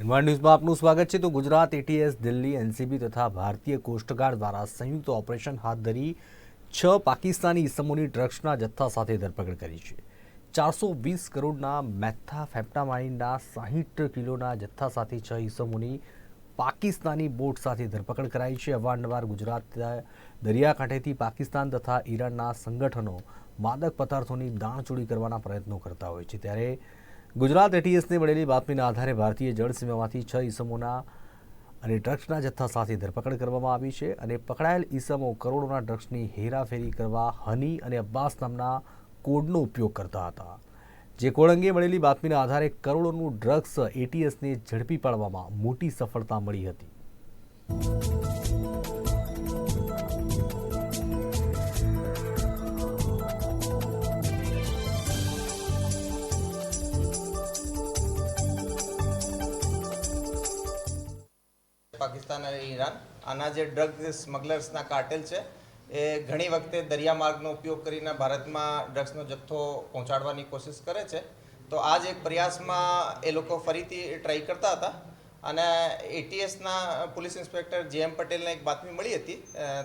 World ન્યૂઝમાં આપનું સ્વાગત છે. તો ગુજરાત એટીએસ દિલ્હી એનસીબી તથા ભારતીય કોસ્ટગાર્ડ દ્વારા સંયુક્ત ઓપરેશન હાથ ધરી છ પાકિસ્તાની ઇસમોની ડ્રગ્સના જથ્થા સાથે ધરપકડ કરી છે. ચારસો વીસ કરોડના મેથા ફેપ્ટામાઇનના સાહીઠ કિલોના જથ્થા સાથે છ ઇસમોની પાકિસ્તાની બોટ સાથે ધરપકડ કરાઈ છે. અવારનવાર ગુજરાત દરિયાકાંઠેથી પાકિસ્તાન તથા ઈરાનના સંગઠનો માદક પદાર્થોની દાણચોરી કરવાના પ્રયત્નો કરતા હોય છે. ત્યારે ગુજરાત એટીએસને મળેલી બાતમીના આધારે ભારતીય જળ સીમામાંથી છ ઈસમોના અને ડ્રગ્સના જથ્થા સાથે ધરપકડ કરવામાં આવી છે અને પકડાયેલ ઈસમો કરોડોના ડ્રગ્સની હેરાફેરી કરવા હની અને અબ્બાસ નામના કોડનો ઉપયોગ કરતા હતા. જે કોડ અંગે મળેલી બાતમીના આધારે કરોડોનું ડ્રગ્સ એટીએસને ઝડપી પાડવામાં મોટી સફળતા મળી હતી. પાકિસ્તાન અને ઈરાન. આના જે ડ્રગ સ્મગલર્સના કાર્ટેલ છે, એ ઘણી વખતે દરિયા માર્ગનો ઉપયોગ કરીને ભારતમાં ડ્રગ્સનો જથ્થો પહોંચાડવાની કોશિશ કરે છે. તો આ જ એક પ્રયાસમાં એ લોકો ફરીથી ટ્રાય કરતા હતા અને એટીએસના પોલીસ ઇન્સ્પેક્ટર જે એમ પટેલને એક બાતમી મળી હતી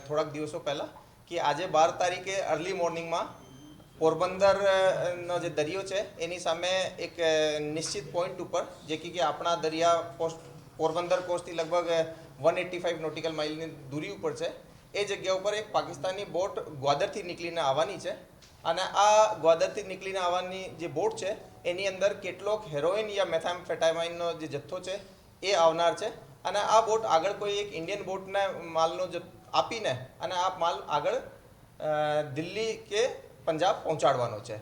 થોડાક દિવસો પહેલાં કે આજે બાર તારીખે અર્લી મોર્નિંગમાં પોરબંદર નો જે દરિયો છે, એની સામે એક નિશ્ચિત પોઈન્ટ ઉપર, જે કે આપણા દરિયા કોસ્ટ પોરબંદર કોસ્ટથી લગભગ વન એટી ફાઇવ નોટિકલ માઇલની દૂરી ઉપર છે. એ જગ્યા ઉપર એક પાકિસ્તાની બોટ ગ્વાદરથી નીકળીને આવવાની છે. અને આ ગ્વાદરથી નીકળીને આવવાની જે બોટ છે, એની અંદર કેટલોક હેરોઇન યા મેથામ્ફેટામાઇનનો જે જથ્થો છે, એ આવનાર છે. અને આ બોટ આગળ કોઈ એક ઇન્ડિયન બોટને માલનો આપીને અને આ માલ આગળ દિલ્હી કે પંજાબ પહોંચાડવાનો છે.